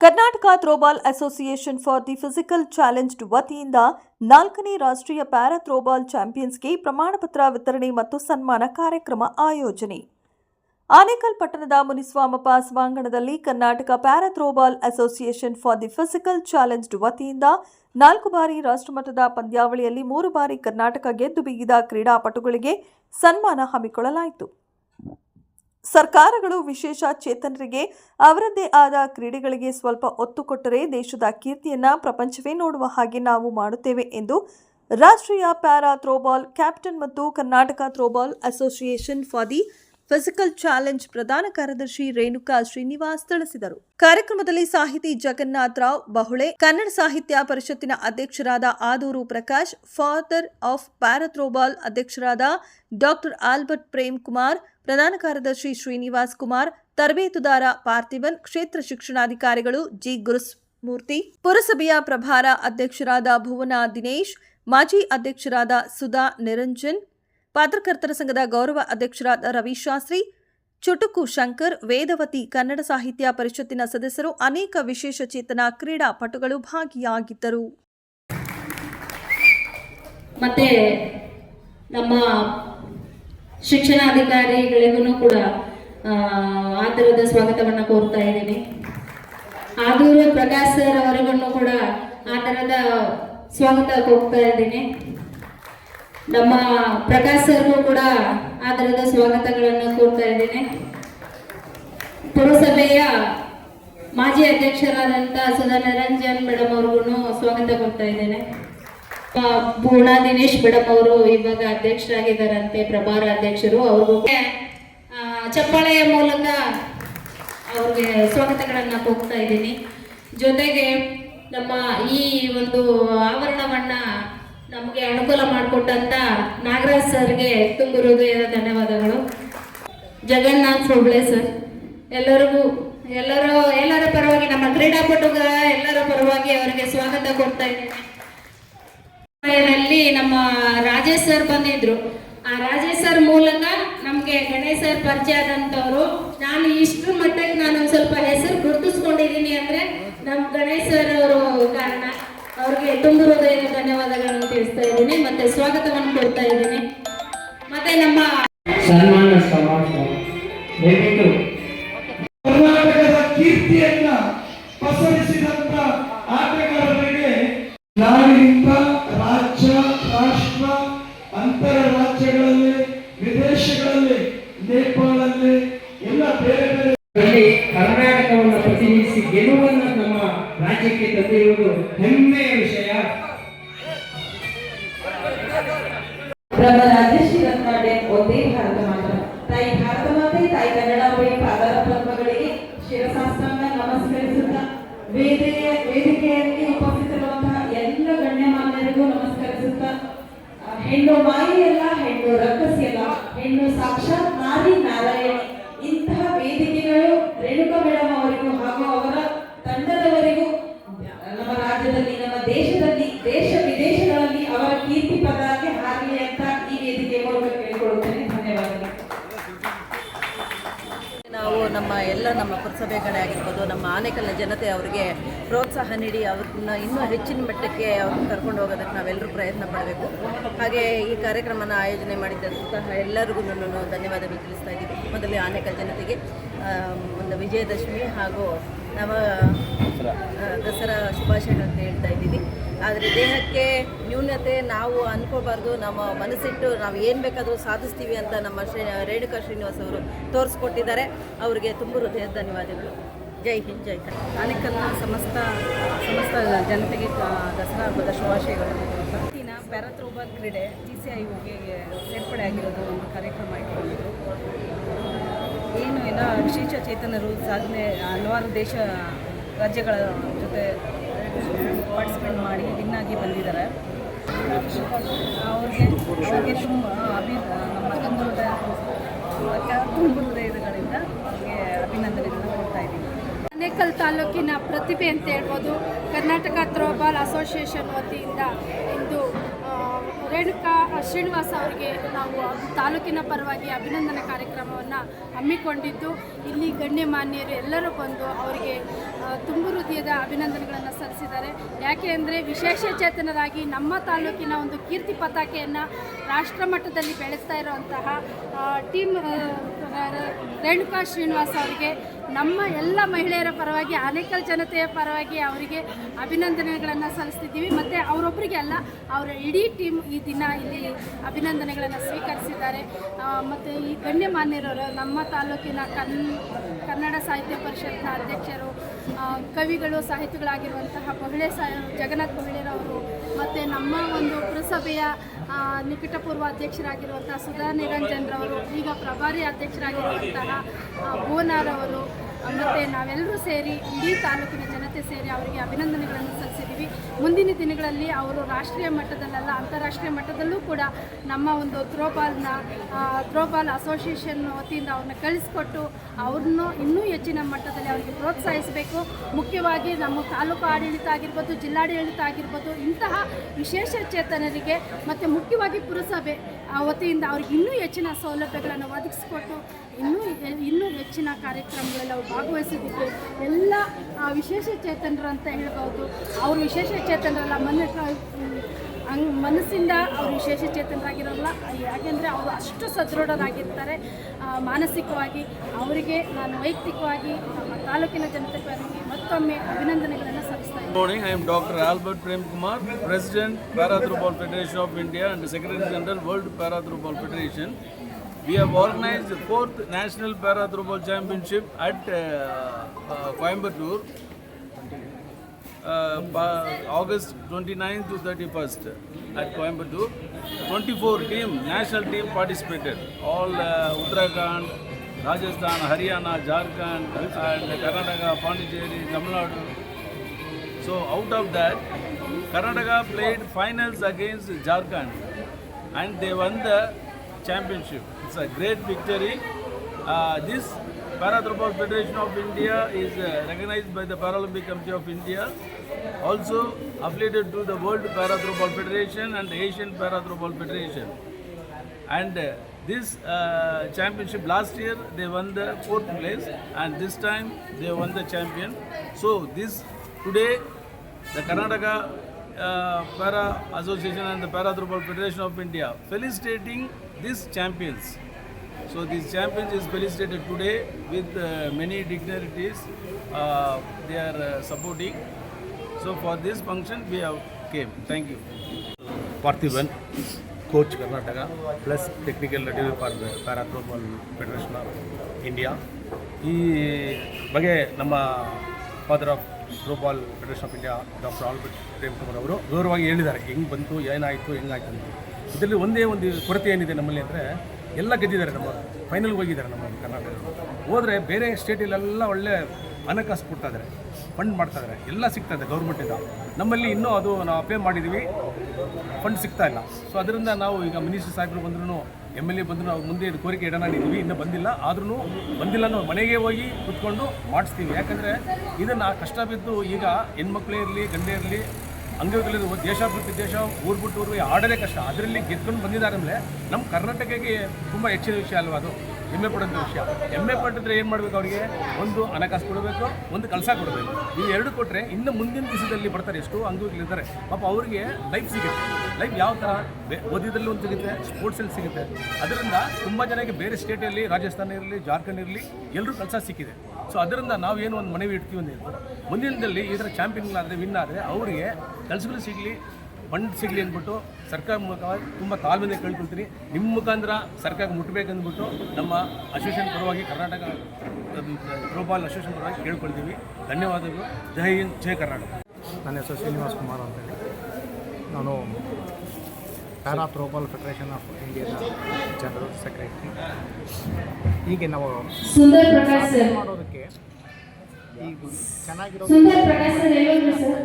Karnataka throwball association for the physical challenged ವತಿಯಿಂದ ನಾಲ್ಕನೇ ರಾಷ್ಟ್ರೀಯ ಪ್ಯಾರಾ ಥ್ರೋಬಾಲ್ ಚಾಂಪಿಯನ್ಸ್ಗೆ ಪ್ರಮಾಣಪತ್ರ ವಿತರಣೆ ಮತ್ತು ಸನ್ಮಾನ ಕಾರ್ಯಕ್ರಮ ಆಯೋಜನೆ. ಆನೇಕಲ್ ಪಟ್ಟಣದ ಮುನಿಸ್ವಾಮಪ್ಪ ಸಭಾಂಗಣದಲ್ಲಿ Karnataka para throwball association for the physical challenged ವತಿಯಿಂದ ನಾಲ್ಕು ಬಾರಿ ರಾಷ್ಟ್ರಮಟ್ಟದ ಪಂದ್ಯಾವಳಿಯಲ್ಲಿ ಮೂರು ಬಾರಿ ಕರ್ನಾಟಕ ಗೆದ್ದು ಬಿಗಿದ ಕ್ರೀಡಾಪಟುಗಳಿಗೆ ಸನ್ಮಾನ ಹಮ್ಮಿಕೊಳ್ಳಲಾಯಿತು. ಸರ್ಕಾರಗಳು ವಿಶೇಷ ಚೇತನರಿಗೆ ಅವರದ್ದೇ ಆದ ಕ್ರೀಡೆಗಳಿಗೆ ಸ್ವಲ್ಪ ಒತ್ತು ಕೊಟ್ಟರೆ ದೇಶದ ಕೀರ್ತಿಯನ್ನ ಪ್ರಪಂಚವೇ ನೋಡುವ ಹಾಗೆ ನಾವು ಮಾಡುತ್ತೇವೆ ಎಂದು ರಾಷ್ಟ್ರೀಯ ಪ್ಯಾರಾ ಥ್ರೋಬಾಲ್ ಕ್ಯಾಪ್ಟನ್ ಮತ್ತು Karnataka throwball association for the physical challenge ಪ್ರಧಾನ ಕಾರ್ಯದರ್ಶಿ ರೇಣುಕಾ ಶ್ರೀನಿವಾಸ್ ತಿಳಿಸಿದರು. ಕಾರ್ಯಕ್ರಮದಲ್ಲಿ ಸಾಹಿತಿ ಜಗನ್ನಾಥ್ ರಾವ್, ಬಹುಳೆ, ಕನ್ನಡ ಸಾಹಿತ್ಯ ಪರಿಷತ್ತಿನ ಅಧ್ಯಕ್ಷರಾದ ಆದೂರು ಪ್ರಕಾಶ್, ಫಾದರ್ ಆಫ್ ಪ್ಯಾರಾಥ್ರೋಬಾಲ್ ಅಧ್ಯಕ್ಷರಾದ ಡಾಕ್ಟರ್ ಆಲ್ಬರ್ಟ್ ಪ್ರೇಮ್ ಕುಮಾರ್ ಪ್ರಧಾನ ಕಾರ್ಯದರ್ಶಿ ಶ್ರೀನಿವಾಸ್ ಕುಮಾರ್, ತರಬೇತುದಾರ ಪಾರ್ಥಿವನ್, ಕ್ಷೇತ್ರ ಶಿಕ್ಷಣಾಧಿಕಾರಿಗಳು ಜಿ. ಗುರುಸ್ಮೂರ್ತಿ, ಪುರಸಭೆಯ ಪ್ರಭಾರ ಅಧ್ಯಕ್ಷರಾದ ಭುವನ ದಿನೇಶ್, ಮಾಜಿ ಅಧ್ಯಕ್ಷರಾದ ಸುಧಾ ನಿರಂಜನ್, ಪತ್ರಕರ್ತರ ಸಂಘದ ಗೌರವ ಅಧ್ಯಕ್ಷರಾದ ರವಿಶಾಸ್ತ್ರಿ ಚುಟುಕು ಶಂಕರ್, ವೇದವತಿ ಕನ್ನಡ ಸಾಹಿತ್ಯ ಪರಿಷತ್ತಿನ ಸದಸ್ಯರು, ಅನೇಕ ವಿಶೇಷ ಚೇತನ ಕ್ರೀಡಾಪಟುಗಳು ಭಾಗಿಯಾಗಿದ್ದರು. ಮತ್ತೆ ನಮ್ಮ ಶಿಕ್ಷಣಾಧಿಕಾರಿಗಳಿಗೂ ಕೂಡ ಆ, ಆತರದ ಸ್ವಾಗತವನ್ನು ಕೋರ್ತಾ ಇದ್ದೀನಿ. ಆದೂರು ಪ್ರಕಾಶ್ ಸರ್ ಅವರಿಗೂ ಕೂಡ ಆ ಥರದ ಸ್ವಾಗತ ಕೋರ್ತಾ ಇದ್ದೀನಿ. ನಮ್ಮ ಪ್ರಕಾಶ್ ಸರ್ಗೂ ಕೂಡ ಆ ಥರದ ಸ್ವಾಗತಗಳನ್ನು ಕೋರ್ತಾ ಇದ್ದೀನಿ. ಪುರಸಭೆಯ ಮಾಜಿ ಅಧ್ಯಕ್ಷರಾದಂಥ ಸುಧಾ ನಿರಂಜನ್ ಮೇಡಮ್ ಅವ್ರಿಗೂ ಸ್ವಾಗತ ಕೊಡ್ತಾ ಇದ್ದೇನೆ. ಪೂರ್ಣ ದಿನೇಶ್ ಮೇಡಮ್ ಅವರು ಇವಾಗ ಅಧ್ಯಕ್ಷರಾಗಿದ್ದಾರಂತೆ, ಪ್ರಭಾರ ಅಧ್ಯಕ್ಷರು, ಅವ್ರಿಗೂ ಚಪ್ಪಾಳೆಯ ಮೂಲಕ ಅವ್ರಿಗೆ ಸ್ವಾಗತಗಳನ್ನು ಹೋಗ್ತಾ ಇದ್ದೀನಿ. ಜೊತೆಗೆ ನಮ್ಮ ಈ ಒಂದು ಆವರಣವನ್ನ ನಮಗೆ ಅನುಕೂಲ ಮಾಡಿಕೊಟ್ಟಂತ ನಾಗರಾಜ್ ಸರ್ಗೆ ತುಂಬ ಹೃದಯದ ಧನ್ಯವಾದಗಳು. ಜಗನ್ನಾಥ್ ಸೊಬ್ಳೆ ಸರ್, ಎಲ್ಲರಿಗೂ, ಎಲ್ಲರೂ, ಎಲ್ಲರ ಪರವಾಗಿ ನಮ್ಮ ಕ್ರೀಡಾಪಟುಗಳ ಎಲ್ಲರ ಪರವಾಗಿ ಅವರಿಗೆ ಸ್ವಾಗತ ಕೊಡ್ತಾ ಇದ್ದೀನಿ. ನಮ್ಮ ರಾಜೇಶ್ ಸರ್ ಬಂದಿದ್ರು. ಆ ರಾಜೇಶ್ ಸರ್ ಮೂಲಕ ನಮ್ಗೆ ಗಣೇಶ್ ಸರ್ ಪರಿಚಯ ಆದಂತವ್ರು. ನಾನು ಇಷ್ಟು ಮಟ್ಟಕ್ಕೆ ನಾನು ಸ್ವಲ್ಪ ಹೆಸರು ಗುರುತಿಸ್ಕೊಂಡಿದ್ದೀನಿ ಅಂದ್ರೆ ನಮ್ ಗಣೇಶ್ ಸರ್ ಅವರು ಕಾರಣ. ಅವ್ರಿಗೆ ತುಂಬ ಹೃದಯದ ಧನ್ಯವಾದಗಳನ್ನು ತಿಳಿಸ್ತಾ ಇದ್ದೀನಿ. ಮತ್ತೆ ಸ್ವಾಗತವನ್ನು ಕೊಡ್ತಾ ಇದ್ದೀನಿ. ಮತ್ತೆ ನಮ್ಮ ಸನ್ಮಾನ ಸಮಾರಂಭ ನೇಪಾಳಲ್ಲಿ ಎಲ್ಲ ಬೇರೆ ಬೇರೆ ಕರ್ನಾಟಕವನ್ನು ಪ್ರತಿನಿಧಿಸಿ ಗೆಲುವನ್ನು ನಮ್ಮ ರಾಜ್ಯಕ್ಕೆ ತಂದಿರುವುದು ಹೆಮ್ಮೆಯ ವಿಷಯ. ಬ್ರಹ್ಮರಾಜಶ್ರೀ ರತ್ನಾಡೆ ಒಂದೇ ಭಾರತ ಮಾತ್ರ. ತಾಯಿ ಭಾರತ ಮಾತೆ ತಾಯಿ ಕನ್ನಡಾಂಬೆಯ ಪಾದಾರ ಪದ್ಮಗಳಿಗೆ ಶಿರಸಾಷ್ಟಾಂಗ ನಮಸ್ಕರಿಸುತ್ತಾ ವೇದಿಕೆಯ ವೇದಿಕೆಯಲ್ಲಿ ಉಪಸ್ಥಿತರುವಂತಹ ಎಲ್ಲ ಗಣ್ಯಮಾನ್ಯರಿಗೂ ನಮಸ್ಕರಿಸುತ್ತಾ. ಹೆಣ್ಣು ಮಾಯಿಯಲ್ಲ ಹೆಣ್ಣು ರಕ್ಕಸಿಯಲ್ಲ ಹೆಣ್ಣು ಸಾಕ್ಷಾತ್ ಜನತೆ ಅವರಿಗೆ ಪ್ರೋತ್ಸಾಹ ನೀಡಿ ಅವ್ರನ್ನ ಇನ್ನೂ ಹೆಚ್ಚಿನ ಮಟ್ಟಕ್ಕೆ ಅವ್ರನ್ನ ಕರ್ಕೊಂಡು ಹೋಗೋದಕ್ಕೆ ನಾವೆಲ್ಲರೂ ಪ್ರಯತ್ನ ಪಡಬೇಕು. ಹಾಗೆ ಈ ಕಾರ್ಯಕ್ರಮನ ಆಯೋಜನೆ ಮಾಡಿದಂತಹ ಎಲ್ಲರಿಗೂ ಧನ್ಯವಾದಗಳು ತಿಳಿಸ್ತಾ ಇದ್ದೀನಿ. ಮೊದಲು ಆನೇಕಲ್ ಜನತೆಗೆ ಒಂದು ವಿಜಯದಶಮಿ ಹಾಗೂ ನವ ದಸರಾ ಶುಭಾಶಯಗಳು ಅಂತ ಹೇಳ್ತಾ ಇದ್ದೀವಿ. ಆದರೆ ದೇಹಕ್ಕೆ ನ್ಯೂನತೆ ನಾವು ಅಂದ್ಕೋಬಾರ್ದು ನಮ್ಮ ಮನಸ್ಸಿಟ್ಟು ನಾವು ಏನು ಬೇಕಾದರೂ ಸಾಧಿಸ್ತೀವಿ ಅಂತ ನಮ್ಮ ಶ್ರೀ, ರೇಣುಕಾ ಶ್ರೀನಿವಾಸ್ ಅವರು ತೋರಿಸ್ಕೊಟ್ಟಿದ್ದಾರೆ. ಅವರಿಗೆ ತುಂಬ ಹೃದಯ ಧನ್ಯವಾದಗಳು. ಜೈ ಹಿಂದ್, ಜೈ ಆನೇಕಲ್ನ ಸಮಸ್ತ ಸಮಸ್ತ ಜನತೆಗೆ ದಸರಾ ಹಬ್ಬದ ಶುಭಾಶಯಗಳು ಇವತ್ತಿನ ಪ್ಯಾರಾಥ್ರೋಬಾಲ್ ಕ್ರೀಡೆ ಜಿ ಸಿ ಐ ಓಗೆ ಸೇರ್ಪಡೆ ಆಗಿರೋದು ಒಂದು ಕಾರ್ಯಕ್ರಮ ಇಟ್ಕೊಂಡಿದ್ರು ಏನು ಎಲ್ಲ ವಿಶೇಷ ಚೇತನರು ಸಾಧನೆ, ಹಲವಾರು ದೇಶ, ರಾಜ್ಯಗಳ ಜೊತೆ ಪಾರ್ಟಿಸಿಪೇಟ್ ಮಾಡಿ ವಿನ್ ಆಗಿ ಬಂದಿದ್ದಾರೆ. ಅವ್ರಿಗೆ ಅವ್ರಿಗೆ ತುಂಬ ಅಭಿ, ನಮ್ಮ ಹೃದಯ ಹೃದಯಗಳಿಂದ ಅವ್ರಿಗೆ ಇದ್ದೀನಿ ಆನೇಕಲ್ ತಾಲೂಕಿನ ಪ್ರತಿಭೆ ಅಂತ ಹೇಳ್ಬೋದು. ಕರ್ನಾಟಕ ಥ್ರೋಬಾಲ್ ಅಸೋಸಿಯೇಷನ್ ವತಿಯಿಂದ ಇಂದು ರೇಣುಕಾ ಶ್ರೀನಿವಾಸ ಅವರಿಗೆ ನಾವು ತಾಲೂಕಿನ ಪರವಾಗಿ ಅಭಿನಂದನಾ ಕಾರ್ಯಕ್ರಮವನ್ನು ಹಮ್ಮಿಕೊಂಡಿದ್ದು, ಇಲ್ಲಿ ಗಣ್ಯಮಾನ್ಯರು ಎಲ್ಲರೂ ಬಂದು ಅವರಿಗೆ ತುಂಬು ಹೃದಯದ ಅಭಿನಂದನೆಗಳನ್ನು ಸಲ್ಲಿಸಿದ್ದಾರೆ. ಯಾಕೆ ಅಂದರೆ ವಿಶೇಷ ಚೇತನರಾಗಿ ನಮ್ಮ ತಾಲೂಕಿನ ಒಂದು ಕೀರ್ತಿ ಪತಾಕೆಯನ್ನು ರಾಷ್ಟ್ರ ಮಟ್ಟದಲ್ಲಿ ಬೆಳೆಸ್ತಾ ಇರುವಂತಹ ಟೀಮ್ ರೇಣುಕಾ ಶ್ರೀನಿವಾಸ ಅವರಿಗೆ ನಮ್ಮ ಎಲ್ಲ ಮಹಿಳೆಯರ ಪರವಾಗಿ ಆನೇಕಲ್ ಜನತೆಯ ಪರವಾಗಿ ಅವರಿಗೆ ಅಭಿನಂದನೆಗಳನ್ನು ಸಲ್ಲಿಸ್ತಿದ್ದೀವಿ. ಮತ್ತು ಅವರೊಬ್ಬರಿಗೆ ಅಲ್ಲ, ಅವರ ಇಡೀ ಟೀಮ್ ಈ ದಿನ ಇಲ್ಲಿ ಅಭಿನಂದನೆಗಳನ್ನು ಸ್ವೀಕರಿಸಿದ್ದಾರೆ. ಮತ್ತು ಈ ಗಣ್ಯಮಾನ್ಯರವರು ನಮ್ಮ ತಾಲೂಕಿನ ಕನ್, ಕನ್ನಡ ಸಾಹಿತ್ಯ ಪರಿಷತ್ನ ಅಧ್ಯಕ್ಷರು ಕವಿಗಳು, ಸಾಹಿತಿಗಳಾಗಿರುವಂತಹ ಬೊಹಳೆ ಸಾ ಜಗನ್ನಾಥ್ ಮತ್ತು ನಮ್ಮ ಒಂದು ಪುರಸಭೆಯ ನಿಕಟಪೂರ್ವ ಅಧ್ಯಕ್ಷರಾಗಿರುವಂಥ ಸುಧಾ ನಿರಂಜನ್ರವರು ಈಗ ಪ್ರಭಾರಿ ಅಧ್ಯಕ್ಷರಾಗಿರುವಂತಹ ಬೋನಾರವರು ಮತ್ತು ನಾವೆಲ್ಲರೂ ಸೇರಿ ಇಡೀ ತಾಲೂಕಿನ ಜನತೆ ಸೇರಿ ಅವರಿಗೆ ಅಭಿನಂದನೆಗಳನ್ನು ಮುಂದಿನ ದಿನಗಳಲ್ಲಿ ಅವರು ರಾಷ್ಟ್ರೀಯ ಮಟ್ಟದಲ್ಲಲ್ಲ, ಅಂತಾರಾಷ್ಟ್ರೀಯ ಮಟ್ಟದಲ್ಲೂ ಕೂಡ ನಮ್ಮ ಒಂದು ಥ್ರೋಬಾಲ್ನ ಥ್ರೋಬಾಲ್ ಅಸೋಸಿಯೇಷನ್ ವತಿಯಿಂದ ಅವ್ರನ್ನ ಕಳಿಸ್ಕೊಟ್ಟು ಅವ್ರನ್ನೂ ಇನ್ನೂ ಹೆಚ್ಚಿನ ಮಟ್ಟದಲ್ಲಿ ಅವರಿಗೆ ಪ್ರೋತ್ಸಾಹಿಸಬೇಕು. ಮುಖ್ಯವಾಗಿ ನಮ್ಮ ತಾಲೂಕು ಆಡಳಿತ ಆಗಿರ್ಬೋದು, ಜಿಲ್ಲಾಡಳಿತ ಆಗಿರ್ಬೋದು, ಇಂತಹ ವಿಶೇಷ ಚೇತನರಿಗೆ ಮತ್ತು ಮುಖ್ಯವಾಗಿ ಪುರಸಭೆ ವತಿಯಿಂದ ಅವ್ರಿಗೆ ಇನ್ನೂ ಹೆಚ್ಚಿನ ಸೌಲಭ್ಯಗಳನ್ನು ಒದಗಿಸ್ಕೊಟ್ಟು ಇನ್ನೂ ಇನ್ನೂ ಹೆಚ್ಚಿನ ಕಾರ್ಯಕ್ರಮಗಳಲ್ಲಿ ಅವ್ರು ಭಾಗವಹಿಸಿದ್ದಕ್ಕೆ ಎಲ್ಲ ಆ, ವಿಶೇಷ ಚೇತನರು ಅಂತ ಹೇಳ್ಬೋದು. ಅವರು ವಿಶೇಷ ಚೇತನರಲ್ಲ ಮನಸ್ಸ ಹಂಗ್ ಮನಸ್ಸಿಂದ ಅವರು ವಿಶೇಷ ಚೇತನರಾಗಿರೋಲ್ಲ. ಯಾಕೆಂದರೆ ಅವರು ಅಷ್ಟು ಸದೃಢರಾಗಿರ್ತಾರೆ. ಆ, ಮಾನಸಿಕವಾಗಿ ಅವರಿಗೆ ನಾನು ವೈಯಕ್ತಿಕವಾಗಿ ನಮ್ಮ ತಾಲೂಕಿನ ಜನತೆ ಮತ್ತೊಮ್ಮೆ ಅಭಿನಂದನೆಗಳನ್ನು Good morning. I am Dr. Albert Prem Kumar, President Para Throwball Federation of India and Secretary General World Para Throwball Federation. We have organized the fourth National Para Throwball Championship at uh, uh, Coimbatore, uh, August 29th to 31st at Coimbatore. 24 team, national team participated. All uh, Uttarakhand, Rajasthan, Haryana, Jharkhand, and Karnataka, Pondicherry, Tamil Nadu. So out of that, Karnataka played finals against Jharkhand and they won the championship. It's a great victory. Uh, this Para Federation of India is uh, recognized by the Paralympic Committee of India, also affiliated to the World Para Federation and the Asian Para Federation. And uh, this uh, championship last year they won the fourth place, and this time they won the champion. So this today the Karnataka uh, Para Association and the Para Drupal Federation of India felicitating these champions. So these champions is felicitated today with uh, many dignitaries. Uh, they are uh, supporting. So for this function we have came. Thank you. Parthiban coach Karnataka, plus technical delivery for para throwball Federation of India. ಈ ಬಗ್ಗೆ ನಮ್ಮ father of throwball federation of India doctor Albert Prem Kumar ಅವರು ಗೌರವವಾಗಿ ಹೇಳಿದ್ದಾರೆ, ಹೆಂಗೆ ಬಂತು, ಏನಾಯಿತು, ಹೆಂಗಾಯ್ತು ಅಂತ. ಇದರಲ್ಲಿ ಒಂದೇ ಒಂದು ಕೊರತೆ ಏನಿದೆ ನಮ್ಮಲ್ಲಿ ಅಂದರೆ, ಎಲ್ಲ ಗೆದ್ದಿದ್ದಾರೆ, ನಮ್ಮ ಫೈನಲ್ಗೆ ಹೋಗಿದ್ದಾರೆ ನಮ್ಮ ಕರ್ನಾಟಕ ಹೋದರೆ ಬೇರೆ ಸ್ಟೇಟಲ್ಲೆಲ್ಲ ಒಳ್ಳೆ ಹಣಕಾಸು ಕೊಡ್ತಾಯಿದ್ದಾರೆ ಫಂಡ್ ಮಾಡ್ತಾಯಿದ್ದಾರೆ ಎಲ್ಲ ಸಿಗ್ತಾಯಿದೆ ಗೌರ್ಮೆಂಟಿಂದ ನಮ್ಮಲ್ಲಿ ಇನ್ನೂ ಅದು ನಾವು ಅಪ್ಲೈ ಮಾಡಿದ್ದೀವಿ ಫಂಡ್ ಸಿಗ್ತಾ ಇಲ್ಲ. ಸೊ ಅದರಿಂದ ನಾವು ಈಗ ಮಿನಿಸ್ಟರ್ ಸಾಹೇಬರು ಬಂದ್ರೂ ಎಂ ಎಲ್ ಎ ಬಂದರೂ ನಾವು ಮುಂದೆ ಇದು ಕೋರಿಕೆ ಇಡೋಣ ಇದ್ದೀವಿ ಇನ್ನೂ ಬಂದಿಲ್ಲ. ಆದ್ರೂ ಬಂದಿಲ್ಲ ನಾವು ಮನೆಗೆ ಹೋಗಿ ಕುತ್ಕೊಂಡು ಮಾಡಿಸ್ತೀವಿ. ಯಾಕಂದರೆ ಇದನ್ನು ಕಷ್ಟ ಬಿದ್ದು ಈಗ ಹೆಣ್ಮಕ್ಳೇ ಇರಲಿ, ಗಂಡೇ ಇರಲಿ ಅಂಗವಿಕಲರು ದೇಶ ಬಿಟ್ಟು ದೇಶ, ಊರು ಬಿಟ್ಟು ಊರು ಆಡೋದೇ ಕಷ್ಟ. ಅದರಲ್ಲಿ ಗೆದ್ಕೊಂಡು ಬಂದಿದ್ದಾರೆ ನಮ್ಮ ಕರ್ನಾಟಕಕ್ಕೆ ತುಂಬ ಹೆಚ್ಚಿನ ವಿಷಯ ಅಲ್ವಾ ಅದು? ಹೆಮ್ಮೆ ಪಡೋಂಥ ವಿಷಯ. ಹೆಮ್ಮೆ ಪಟ್ಟಿದ್ರೆ ಏನು ಮಾಡಬೇಕು ಅವರಿಗೆ? ಒಂದು ಹಣಕಾಸು ಕೊಡಬೇಕು, ಒಂದು ಕೆಲಸ ಕೊಡಬೇಕು. ಈ ಎರಡು ಕೊಟ್ಟರೆ ಇನ್ನು ಮುಂದಿನ ದಿವಸದಲ್ಲಿ ಬರ್ತಾರೆ ಎಷ್ಟು ಅಂಗವಿಕಲಿದ್ದಾರೆ ಪಾಪ ಅವರಿಗೆ ಲೈಫ್ ಸಿಗುತ್ತೆ. ಲೈಫ್ ಯಾವ ಥರ ಓದಿದ್ರಲ್ಲಿ ಒಂದು ಸಿಗುತ್ತೆ ಸ್ಪೋರ್ಟ್ಸಲ್ಲಿ ಸಿಗುತ್ತೆ. ಅದರಿಂದ ತುಂಬ ಜನಕ್ಕೆ ಬೇರೆ ಸ್ಟೇಟಲ್ಲಿ ರಾಜಸ್ಥಾನ ಇರಲಿ, ಜಾರ್ಖಂಡ್ ಇರಲಿ ಎಲ್ಲರೂ ಕೆಲಸ ಸಿಕ್ಕಿದೆ. ಸೊ ಅದರಿಂದ ನಾವು ಏನು ಒಂದು ಮನವಿ ಇಡ್ತೀವಿ ಅಂತ ಮುಂದಿನದಲ್ಲಿ ಈ ಥರ ಚಾಂಪಿಯನ್ಗಳಾದರೆ ವಿನ್ ಆದರೆ ಅವರಿಗೆ ಕೆಲಸಗಳು ಸಿಗಲಿ ಫಂಡ್ ಸಿಗಲಿ ಅಂದ್ಬಿಟ್ಟು ಸರ್ಕಾರ ಮುಖವಾಗಿ ತುಂಬ ತಾಳ್ಮೆಯಿಂದ ಕೇಳ್ಕೊಳ್ತೀನಿ ನಿಮ್ಮ ಮುಖಾಂತರ ಸರ್ಕಾರ ಮುಟ್ಟಬೇಕಂದ್ಬಿಟ್ಟು ನಮ್ಮ ಅಸೋಸಿಯೇಷನ್ ಪರವಾಗಿ ಕರ್ನಾಟಕ ಥ್ರೋಬಾಲ್ ಅಸೋಸಿಯೇಷನ್ ಪರವಾಗಿ ಕೇಳ್ಕೊಳ್ತೀವಿ. ಧನ್ಯವಾದಗಳು. ಜೈ ಹಿಂದ್ ಜೈ ಕರ್ನಾಟಕ. ನನ್ನ ಹೆಸರು ಶ್ರೀನಿವಾಸ್ ಕುಮಾರ್ ಅಂತೇಳಿ ನಾನು ಪ್ಯಾರಾ ಥ್ರೋಬಾಲ್ ಫೆಡರೇಷನ್ ಆಫ್ ಇಂಡಿಯಾದ ಜನರಲ್ ಸೆಕ್ರೆಟರಿ ಹೀಗೆ ನಾವು ಸುಂದರ್ ಪ್ರಕಾಶ್ ಸರ್. ಮಾಡೋದಕ್ಕೆ ಈಗ ಚೆನ್ನಾಗಿರೋ ಸುಂದರ್ ಪ್ರಕಾಶ್ ಸರ್ ಸರ್.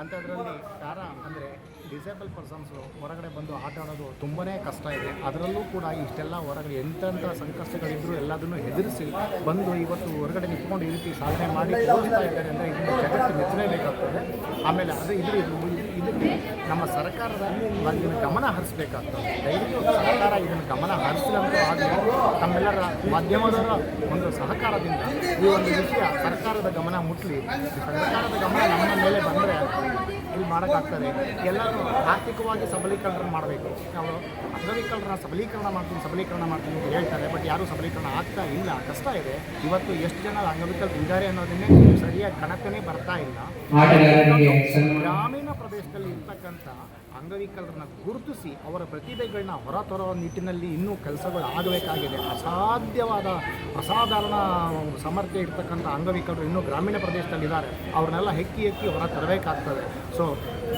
ಅಂಥದ್ರಲ್ಲಿ ಪ್ಯಾರಾ ಅಂದರೆ ಡಿಸೇಬಲ್ ಪರ್ಸನ್ಸು ಹೊರಗಡೆ ಬಂದು ಆಟ ಆಡೋದು ತುಂಬಾ ಕಷ್ಟ ಇದೆ. ಅದರಲ್ಲೂ ಕೂಡ ಇಷ್ಟೆಲ್ಲ ಹೊರಗಡೆ ಎಂತೆಂಥ ಸಂಕಷ್ಟಗಳಿದ್ದರೂ ಎಲ್ಲದನ್ನು ಎದುರಿಸಿ ಬಂದು ಇವತ್ತು ಹೊರಗಡೆ ನಿಂತ್ಕೊಂಡು ಈ ರೀತಿ ಸಾಧನೆ ಮಾಡಿ ತೋರಿಸ್ತಾ ಇದ್ದಾರೆ ಅಂದರೆ ಇದನ್ನು ಜಗತ್ತು ಮೆಚ್ಚಲೇಬೇಕಾಗ್ತದೆ. ಆಮೇಲೆ ಅದು ಇದು ಇದಕ್ಕೆ ನಮ್ಮ ಸರ್ಕಾರದ ಬಗ್ಗೆ ಗಮನ ಹರಿಸಬೇಕಾಗ್ತದೆ. ದಯವಿಟ್ಟು ಸರ್ಕಾರ ಇದನ್ನು ಗಮನ ಹರಿಸಿದಂತೂ ಆದರೆ ತಮ್ಮೆಲ್ಲರ ಮಾಧ್ಯಮದವರ ಒಂದು ಸಹಕಾರದಿಂದ ಈ ಒಂದು ವಿಷಯ ಸರ್ಕಾರದ ಗಮನ ಮುಟ್ಟಲಿ ಸರ್ಕಾರದ ಗಮನ ನಮ್ಮ ಮೇಲೆ ಬಂದರೆ ಇಲ್ಲಿ ಮಾಡೋಕ್ಕಾಗ್ತದೆ. ಎಲ್ಲರೂ ಆರ್ಥಿಕವಾಗಿ ಸಬಲೀಕರಣ ಮಾಡಬೇಕು. ನಾವು ಅಂಗವಿಕಲರ ಸಬಲೀಕರಣ ಮಾಡ್ತೀನಿ ಸಬಲೀಕರಣ ಮಾಡ್ತೀನಿ ಅಂತ ಹೇಳ್ತಾರೆ. ಬಟ್ ಯಾರೂ ಸಬಲೀಕರಣ ಆಗ್ತಾ ಇಲ್ಲ. ಕಷ್ಟ ಇದೆ. ಇವತ್ತು ಎಷ್ಟು ಜನ ಅಂಗವಿಕಲರು ಇದ್ದಾರೆ ಅನ್ನೋದನ್ನೇ ಸರಿಯಾಗಿ ಕಣಕ್ಕನೇ ಬರ್ತಾ ಇಲ್ಲ. ಗ್ರಾಮೀಣ ಪ್ರದೇಶದಲ್ಲಿ ಇರ್ತಕ್ಕಂಥ ಅಂಗವಿಕಲರನ್ನ ಗುರುತಿಸಿ ಅವರ ಪ್ರತಿಭೆಗಳನ್ನ ಹೊರತರೋ ನಿಟ್ಟಿನಲ್ಲಿ ಇನ್ನೂ ಕೆಲಸಗಳು ಆಗಬೇಕಾಗಿದೆ. ಅಸಾಧ್ಯವಾದ ಅಸಾಧಾರಣ ಸಾಮರ್ಥ್ಯ ಇರ್ತಕ್ಕಂಥ ಅಂಗವಿಕಲರು ಇನ್ನೂ ಗ್ರಾಮೀಣ ಪ್ರದೇಶದಲ್ಲಿ ಇದ್ದಾರೆ ಅವ್ರನ್ನೆಲ್ಲ ಹೆಕ್ಕಿ ಹೆಕ್ಕಿ ಹೊರ ತರಬೇಕಾಗ್ತದೆ. ಸೊ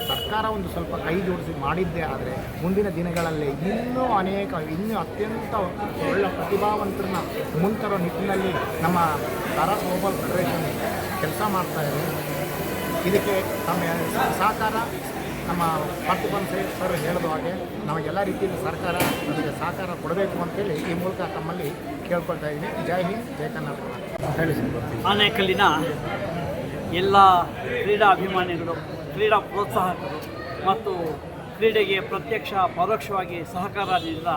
ಸರ್ಕಾರ ಒಂದು ಸ್ವಲ್ಪ ಕೈ ಜೋಡಿಸಿ ಮಾಡಿದ್ದೇ ಆದರೆ ಮುಂದಿನ ದಿನಗಳಲ್ಲಿ ಇನ್ನೂ ಅನೇಕ, ಇನ್ನೂ ಅತ್ಯಂತ ಒಳ್ಳೆ ಪ್ರತಿಭಾವಂತರನ್ನ ಮುಂತರೋ ನಿಟ್ಟಿನಲ್ಲಿ ನಮ್ಮ ತಾರಾ ಗ್ಲೋಬಲ್ ಫೆಡರೇಷನ್ ಕೆಲಸ ಮಾಡ್ತಾ ಇದೆ. ಇದಕ್ಕೆ ತಮ್ಮ ಸಹಕಾರ, ನಮ್ಮ ಪಾರ್ಥಿಬನ್ ಸರ್ ಹೇಳಿದ ಹಾಗೆ ನಮಗೆಲ್ಲ ರೀತಿಯಲ್ಲಿ ಸರ್ಕಾರ ನಮಗೆ ಸಹಕಾರ ಕೊಡಬೇಕು ಅಂತೇಳಿ ಈ ಮೂಲಕ ತಮ್ಮಲ್ಲಿ ಕೇಳ್ಕೊಳ್ತಾ ಇದ್ದೀನಿ. ಜೈ ಹಿಂದ್, ಜೈ ಕರ್ನಾಟಕ. ಹೇಳಿ ಆನೇಕಲ್ಲಿನ ಎಲ್ಲ ಕ್ರೀಡಾ ಅಭಿಮಾನಿಗಳು ಕ್ರೀಡಾ ಪ್ರೋತ್ಸಾಹಕರು ಮತ್ತು ಕ್ರೀಡೆಗೆ ಪ್ರತ್ಯಕ್ಷ ಪರೋಕ್ಷವಾಗಿ ಸಹಕಾರ ನೀಡಿದ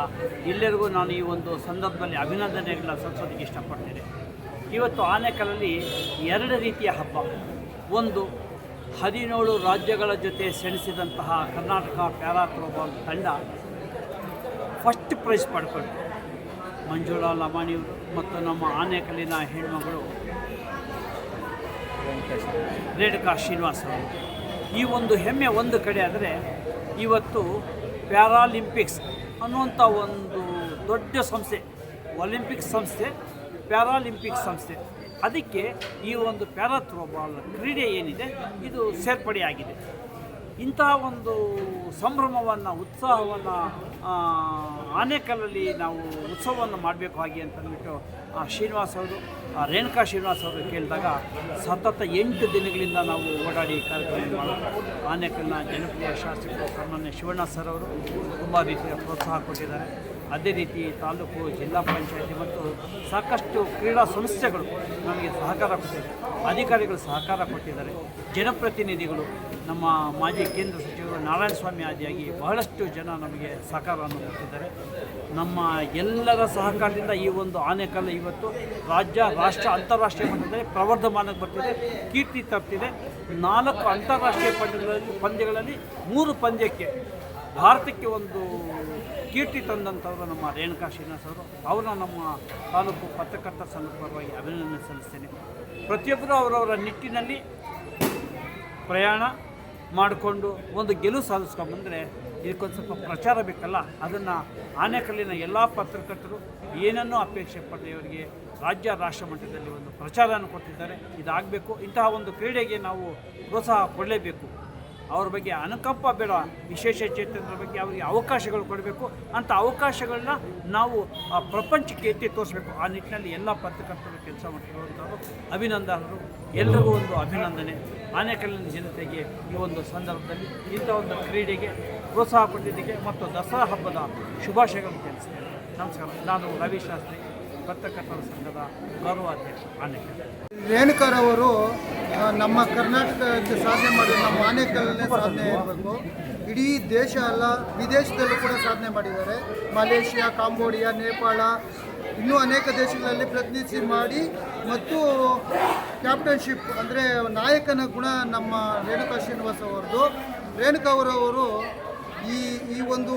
ಎಲ್ಲರಿಗೂ ನಾನು ಈ ಒಂದು ಸಂದರ್ಭದಲ್ಲಿ ಅಭಿನಂದನೆಗಳನ್ನ ಸಲ್ಲಿಸೋದಕ್ಕೆ ಇಷ್ಟಪಡ್ತೇನೆ. ಇವತ್ತು ಆನೆಕಲ್ಲಲ್ಲಿ ಎರಡು ರೀತಿಯ ಹಬ್ಬ. ಒಂದು ಹದಿನೇಳು ರಾಜ್ಯಗಳ ಜೊತೆ ಸೆಣಸಿದಂತಹ ಕರ್ನಾಟಕ ಪ್ಯಾರಾ ಥ್ರೋಬಾಲ್ ತಂಡ ಫಸ್ಟ್ ಪ್ರೈಸ್ ಪಡ್ಕೊಂಡು ಮಂಜುಳಾ ಲಮಾಣಿ ಮತ್ತು ನಮ್ಮ ಆನೆಕಲ್ಲಿನ ಹೆಣ್ಮಗಳು ರೇಣುಕಾ ಶ್ರೀನಿವಾಸ್ ಅವರು. ಈ ಒಂದು ಹೆಮ್ಮೆ ಒಂದು ಕಡೆ ಆದರೆ ಇವತ್ತು ಪ್ಯಾರಾಲಿಂಪಿಕ್ಸ್ ಅನ್ನುವಂಥ ಒಂದು ದೊಡ್ಡ ಸಂಸ್ಥೆ, ಒಲಿಂಪಿಕ್ಸ್ ಸಂಸ್ಥೆ, ಪ್ಯಾರಾಲಿಂಪಿಕ್ಸ್ ಸಂಸ್ಥೆ. ಅದಕ್ಕೆ ಈ ಒಂದು ಪ್ಯಾರಾ ಥ್ರೋಬಾಲ್ ಕ್ರೀಡೆ ಏನಿದೆ, ಇದು ಸೇರ್ಪಡೆಯಾಗಿದೆ. ಇಂತಹ ಒಂದು ಸಂಭ್ರಮವನ್ನು, ಉತ್ಸಾಹವನ್ನು ಆನೇಕಲ್ಲಲ್ಲಿ ನಾವು ಉತ್ಸವವನ್ನು ಮಾಡಬೇಕು ಹಾಗೆ ಅಂತಂದ್ಬಿಟ್ಟು, ಆ, ಶ್ರೀನಿವಾಸ್ ಅವರು, ಆ, ರೇಣುಕಾ ಶ್ರೀನಿವಾಸ್ ಅವರು ಕೇಳಿದಾಗ ಸತತ ಎಂಟು ದಿನಗಳಿಂದ ನಾವು ಓಡಾಡಿ ಕಾರ್ಯಕ್ರಮ ಮಾಡೋದು. ಆನೇಕಲ್ನ ಜನಪ್ರಿಯ ಶಾಸಕರು ಸನ್ಮಾನ್ಯ ಶಿವಣ್ಣ ಸರ್ ಅವರು ತುಂಬ ರೀತಿಯ ಪ್ರೋತ್ಸಾಹ ಕೊಟ್ಟಿದ್ದಾರೆ. ಅದೇ ರೀತಿ ತಾಲೂಕು ಜಿಲ್ಲಾ ಪಂಚಾಯತಿ ಮತ್ತು ಸಾಕಷ್ಟು ಕ್ರೀಡಾ ಸಂಸ್ಥೆಗಳು ನಮಗೆ ಸಹಕಾರ ಕೊಟ್ಟಿದ್ದಾರೆ ಅಧಿಕಾರಿಗಳು ಸಹಕಾರ ಕೊಟ್ಟಿದ್ದಾರೆ. ಜನಪ್ರತಿನಿಧಿಗಳು ನಮ್ಮ ಮಾಜಿ ಕೇಂದ್ರ ಸಚಿವರು ನಾರಾಯಣ ಸ್ವಾಮಿ ಆದಿಯಾಗಿ ಬಹಳಷ್ಟು ಜನ ನಮಗೆ ಸಹಕಾರವನ್ನು ಕೊಟ್ಟಿದ್ದಾರೆ. ನಮ್ಮ ಎಲ್ಲರ ಸಹಕಾರದಿಂದ ಈ ಒಂದು ಆನೆಕಲ್ಲು ಇವತ್ತು ರಾಜ್ಯ, ರಾಷ್ಟ್ರ, ಅಂತಾರಾಷ್ಟ್ರೀಯ ಮಟ್ಟದಲ್ಲಿ ಪ್ರವರ್ಧಮಾನಕ್ಕೆ ಬರ್ತಿದೆ, ಕೀರ್ತಿ ತರ್ತಿದೆ ನಾಲ್ಕು ಅಂತಾರಾಷ್ಟ್ರೀಯ ಪಂದ್ಯಗಳಲ್ಲಿ ಪಂದ್ಯಗಳಲ್ಲಿ ಮೂರು ಪಂದ್ಯಕ್ಕೆ ಭಾರತಕ್ಕೆ ಒಂದು ಕೀರ್ತಿ ತಂದಂಥವ್ರು ನಮ್ಮ ರೇಣುಕಾ ಶ್ರೀನಿವಾಸ್ ಅವರು. ಅವರನ್ನ ನಮ್ಮ ತಾಲೂಕು ಪತ್ರಕರ್ತ ಸಂಘದ ಅಭಿನಂದನೆ ಸಲ್ಲಿಸ್ತೇನೆ. ಪ್ರತಿಯೊಬ್ಬರೂ ಅವರವರ ನಿಟ್ಟಿನಲ್ಲಿ ಪ್ರಯಾಣ ಮಾಡಿಕೊಂಡು ಒಂದು ಗೆಲುವು ಸಾಧಿಸ್ಕೊಂಡ್ಬಂದರೆ ಇದಕ್ಕೊಂದು ಸ್ವಲ್ಪ ಪ್ರಚಾರ ಬೇಕಲ್ಲ? ಅದನ್ನು ಆನೆಕಲ್ಲಿನ ಎಲ್ಲ ಪತ್ರಕರ್ತರು ಏನನ್ನೂ ಅಪೇಕ್ಷೆ ಪಡೆದವರಿಗೆ ರಾಜ್ಯ, ರಾಷ್ಟ್ರ ಮಟ್ಟದಲ್ಲಿ ಒಂದು ಪ್ರಚಾರವನ್ನು ಕೊಟ್ಟಿದ್ದಾರೆ. ಇದಾಗಬೇಕು. ಇಂತಹ ಒಂದು ಕ್ರೀಡೆಗೆ ನಾವು ಪ್ರೋತ್ಸಾಹ ಕೊಡಲೇಬೇಕು. ಅವ್ರ ಬಗ್ಗೆ ಅನುಕಂಪ ಬೇಡ. ವಿಶೇಷ ಚೇತನರ ಬಗ್ಗೆ ಅವರಿಗೆ ಅವಕಾಶಗಳು ಕೊಡಬೇಕು. ಅಂತ ಅವಕಾಶಗಳನ್ನ ನಾವು ಆ ಪ್ರಪಂಚಕ್ಕೆ ಎತ್ತಿ ತೋರಿಸ್ಬೇಕು. ಆ ನಿಟ್ಟಿನಲ್ಲಿ ಎಲ್ಲ ಪತ್ರಕರ್ತರು ಕೆಲಸ ಮಾಡಿರುವಂಥವ್ರು ಅಭಿನಂದನರು. ಎಲ್ಲರಿಗೂ ಒಂದು ಅಭಿನಂದನೆ. ಆನೇಕಲ್ಲಿನ ಜನತೆಗೆ ಈ ಒಂದು ಸಂದರ್ಭದಲ್ಲಿ ಇಂಥ ಒಂದು ಕ್ರೀಡೆಗೆ ಪ್ರೋತ್ಸಾಹ ಕೊಟ್ಟಿದ್ದಕ್ಕೆ ಮತ್ತು ದಸರಾ ಹಬ್ಬದ ಶುಭಾಶಯಗಳನ್ನು ತಿಳಿಸ್ತೇನೆ. ನಮಸ್ಕಾರ. ನಾನು ರವಿ ಶಾಸ್ತ್ರಿ. ಪತ್ರಕರ್ತರ ಸಂಘದ ಗೌರವಾಧ್ಯಕ್ಷ ಆನೇಕಲ್ ರೇಣುಕರವರು ನಮ್ಮ ಕರ್ನಾಟಕಕ್ಕೆ ಸಾಧನೆ ಮಾಡಿ ನಮ್ಮ ಆನೇಕಲ್ಲೇ ಸಾಧನೆ ಇರಬೇಕು. ಇಡೀ ದೇಶ ಅಲ್ಲ, ವಿದೇಶದಲ್ಲೂ ಕೂಡ ಸಾಧನೆ ಮಾಡಿದ್ದಾರೆ. ಮಲೇಷಿಯಾ, ಕಾಂಬೋಡಿಯಾ, ನೇಪಾಳ, ಇನ್ನೂ ಅನೇಕ ದೇಶಗಳಲ್ಲಿ ಪ್ರತಿನಿಧಿಸಿ ಮಾಡಿ ಮತ್ತು ಕ್ಯಾಪ್ಟನ್ಶಿಪ್, ಅಂದರೆ ನಾಯಕನ ಗುಣ ನಮ್ಮ ರೇಣುಕಾ ಶ್ರೀನಿವಾಸ್ ಅವರದು. ರೇಣುಕಾ ಅವರವರು ಈ ಈ ಒಂದು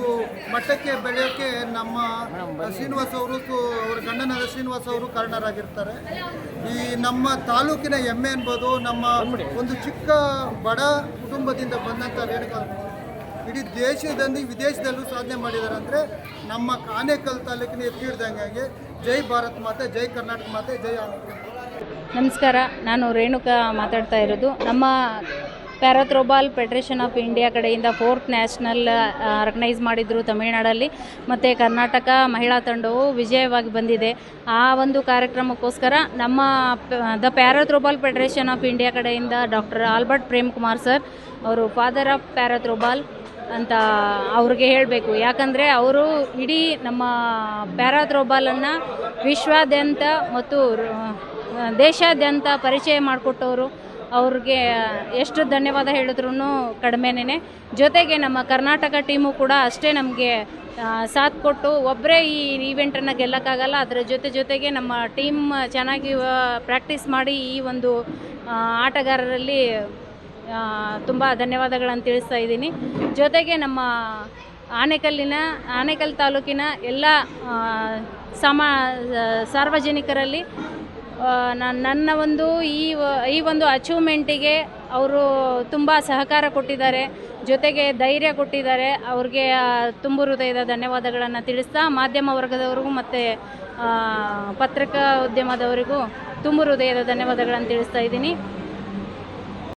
ಮಟ್ಟಕ್ಕೆ ಬೆಳೆಯೋಕ್ಕೆ ನಮ್ಮ ಶ್ರೀನಿವಾಸ್ ಅವರು ಅವರ ಗಂಡನಾದ ಶ್ರೀನಿವಾಸ್ ಅವರು ಕಾರಣರಾಗಿರ್ತಾರೆ. ಈ ನಮ್ಮ ತಾಲೂಕಿನ ಹೆಮ್ಮೆ ಅನ್ಬೋದು ನಮ್ಮ ಒಂದು ಚಿಕ್ಕ ಬಡ ಕುಟುಂಬದಿಂದ ಬಂದಂಥ ರೇಣುಕಾ ಇಡೀ ದೇಶದಲ್ಲಿ, ವಿದೇಶದಲ್ಲೂ ಸಾಧನೆ ಮಾಡಿದ್ದಾರೆ ಅಂದರೆ ನಮ್ಮ ಆನೇಕಲ್ ತಾಲೂಕಿನ ಎತ್ತಿಡ್ದಂಗೆ ಜೈ ಭಾರತ್ ಮಾತೆ, ಜೈ ಕರ್ನಾಟಕ ಮಾತೆ, ಜೈ ಆನೇಕಲ್ ನಮಸ್ಕಾರ, ನಾನು ರೇಣುಕಾ ಮಾತಾಡ್ತಾ ಇರೋದು. ನಮ್ಮ para throwball federation of India ಕಡೆಯಿಂದ ಫೋರ್ತ್ ನ್ಯಾಷನಲ್ ಆರ್ಗನೈಸ್ ಮಾಡಿದರು ತಮಿಳುನಾಡಲ್ಲಿ. ಮತ್ತು ಕರ್ನಾಟಕ ಮಹಿಳಾ ತಂಡವು ವಿಜಯವಾಗಿ ಬಂದಿದೆ. ಆ ಒಂದು ಕಾರ್ಯಕ್ರಮಕ್ಕೋಸ್ಕರ ನಮ್ಮ the para throwball federation of India ಕಡೆಯಿಂದ doctor Albert Prem Kumar sir ಅವರು ಫಾದರ್ ಆಫ್ ಪ್ಯಾರಾಥ್ರೋಬಾಲ್ ಅಂತ ಅವ್ರಿಗೆ ಹೇಳಬೇಕು. ಯಾಕಂದರೆ ಅವರು ಇಡೀ ನಮ್ಮ ಪ್ಯಾರಾಥ್ರೋಬಾಲನ್ನು ವಿಶ್ವಾದ್ಯಂತ ಮತ್ತು ದೇಶಾದ್ಯಂತ ಪರಿಚಯ ಮಾಡಿಕೊಟ್ಟವರು. ಅವ್ರಿಗೆ ಎಷ್ಟು ಧನ್ಯವಾದ ಹೇಳಿದ್ರು ಕಡಿಮೆನೇ ಜೊತೆಗೆ ನಮ್ಮ ಕರ್ನಾಟಕ ಟೀಮು ಕೂಡ ಅಷ್ಟೇ ನಮಗೆ ಸಾಥ್ ಕೊಟ್ಟು ಒಬ್ಬರೇ ಈ ಈವೆಂಟನ್ನು ಗೆಲ್ಲಕ್ಕಾಗಲ್ಲ. ಅದರ ಜೊತೆ ಜೊತೆಗೆ ನಮ್ಮ ಟೀಮ್ ಚೆನ್ನಾಗಿ ಪ್ರಾಕ್ಟೀಸ್ ಮಾಡಿ ಈ ಒಂದು ಆಟಗಾರರಲ್ಲಿ ತುಂಬ ಧನ್ಯವಾದಗಳನ್ನು ತಿಳಿಸ್ತಾ ಇದ್ದೀನಿ. ಜೊತೆಗೆ ನಮ್ಮ ಆನೇಕಲ್ಲಿನ, ಆನೇಕಲ್ ತಾಲೂಕಿನ ಎಲ್ಲ ಸಮ ಸಾರ್ವಜನಿಕರಲ್ಲಿ ನನ್ನ ಒಂದು ಈ ಈ ಒಂದು ಅಚೀವ್ಮೆಂಟಿಗೆ ಅವರು ತುಂಬ ಸಹಕಾರ ಕೊಟ್ಟಿದ್ದಾರೆ. ಜೊತೆಗೆ ಧೈರ್ಯ ಕೊಟ್ಟಿದ್ದಾರೆ. ಅವ್ರಿಗೆ ತುಂಬು ಹೃದಯದ ಧನ್ಯವಾದಗಳನ್ನು ತಿಳಿಸ್ತಾ ಮಾಧ್ಯಮ ವರ್ಗದವರಿಗೂ ಮತ್ತು ಪತ್ರಿಕಾ ಉದ್ಯಮದವರಿಗೂ ತುಂಬು ಹೃದಯದ ಧನ್ಯವಾದಗಳನ್ನು ತಿಳಿಸ್ತಾ ಇದ್ದೀನಿ.